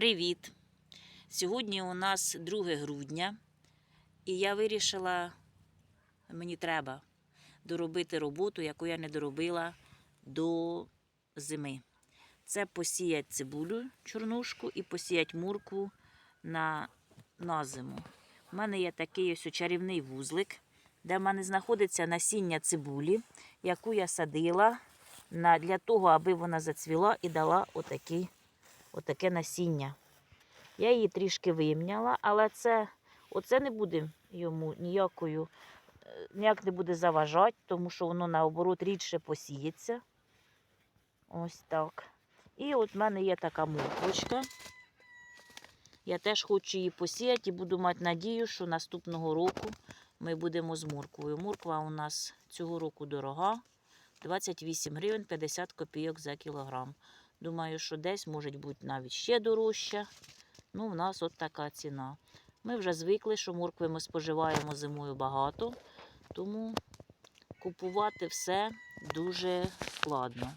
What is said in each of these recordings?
Привіт! Сьогодні у нас 2 грудня, і я вирішила, мені треба доробити роботу, яку я не доробила до зими. Це посіяти цибулю чорнушку і посіяти муркву на, на зиму. У мене є такий ось чарівний вузлик, де в мене знаходиться насіння цибулі, яку я садила на, для того, аби вона зацвіла і дала отакий, отаке насіння. Я її трішки вимняла, але це, оце не буде йому ніякою, е, ніяк не буде заважати, тому що воно наоборот рідше посіється. Ось так. І от в мене є така морквочка. Я теж хочу її посіяти і буду мати надію, що наступного року ми будемо з морквою. Морква у нас цього року дорога. 28 гривень 50 копійок за кілограм. Думаю, що десь може бути навіть ще дорожча. Ну, в нас от така ціна. Ми вже звикли, що моркви ми споживаємо зимою багато, тому купувати все дуже складно.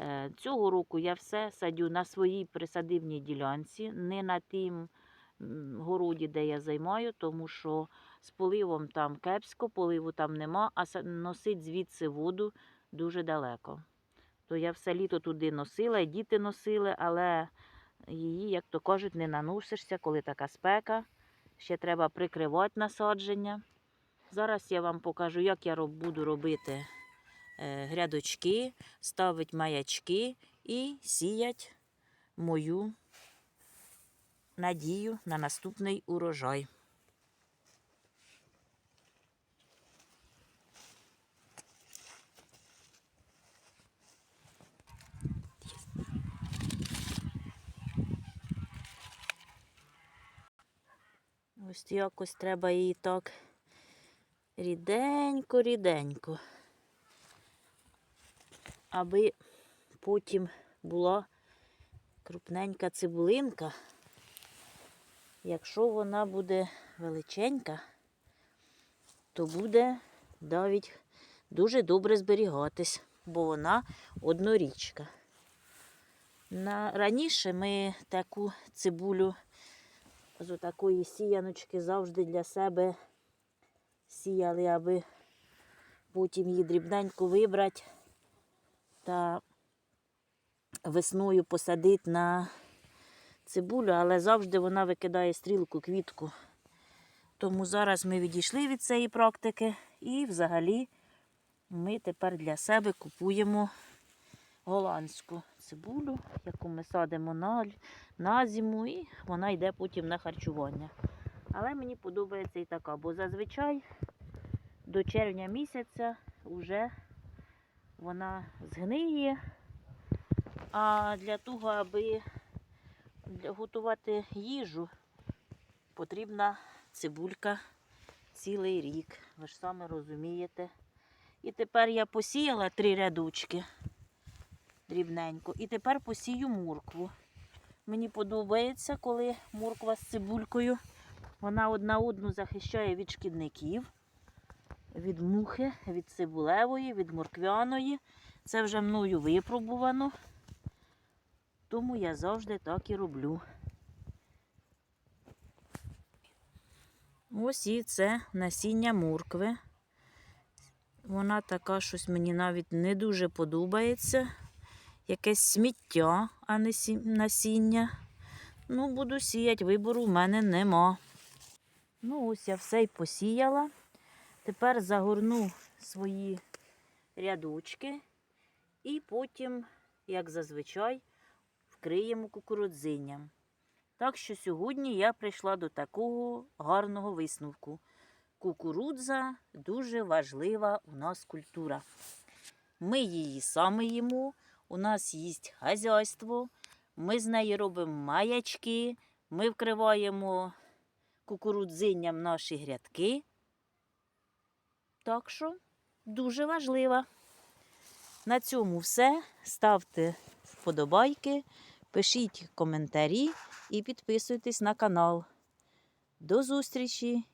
Е, Цього року я все садю на своїй присадивній ділянці, не на тим м, городі, де я займаю, тому що з поливом там кепсько, поливу там нема, а носить звідси воду дуже далеко. То я все літо туди носила, і діти носили, але її, як то кажуть, не наносишся, коли така спека. Ще треба прикривати насадження. Зараз я вам покажу, як я буду робити е, грядочки, ставити маячки і сіять мою надію на наступний урожай. Ось якось треба її так ріденько, ріденько, аби потім була крупненька цибулинка. Якщо вона буде величенька, то буде навіть дуже добре зберігатись, бо вона однорічка. На, раніше ми таку цибулю з отакої сіяночки завжди для себе сіяли, аби потім її дрібненько вибрати та весною посадити на цибулю, але завжди вона викидає стрілку, квітку. Тому зараз ми відійшли від цієї практики і взагалі ми тепер для себе купуємо голландську цибулю, яку ми садимо на, на зиму, і вона йде потім на харчування. Але мені подобається і така, бо зазвичай до червня місяця вже вона згниє. А для того, аби готувати їжу, потрібна цибулька цілий рік. Ви ж саме розумієте. І тепер я посіяла три рядочки дрібненько. І тепер посію моркву. Мені подобається, коли морква з цибулькою. Вона одна одну захищає від шкідників, від мухи, від цибулевої, від морквяної. Це вже мною випробувано. Тому я завжди так і роблю. Ось і це насіння моркви. Вона така щось мені навіть не дуже подобається. Якесь сміття, а не сі- насіння. Ну, буду сіяти, вибору в мене нема. Ну, ось я все й посіяла. Тепер загорну свої рядочки і потім, як зазвичай, вкриємо кукурудзинням. Так що сьогодні я прийшла до такого гарного висновку. Кукурудза дуже важлива у нас культура. Ми її саме їмо, у нас є хазяйство, ми з неї робимо маячки, ми вкриваємо кукурудзинням наші грядки. Так що дуже важлива. На цьому все. Ставте вподобайки, пишіть коментарі і підписуйтесь на канал. До зустрічі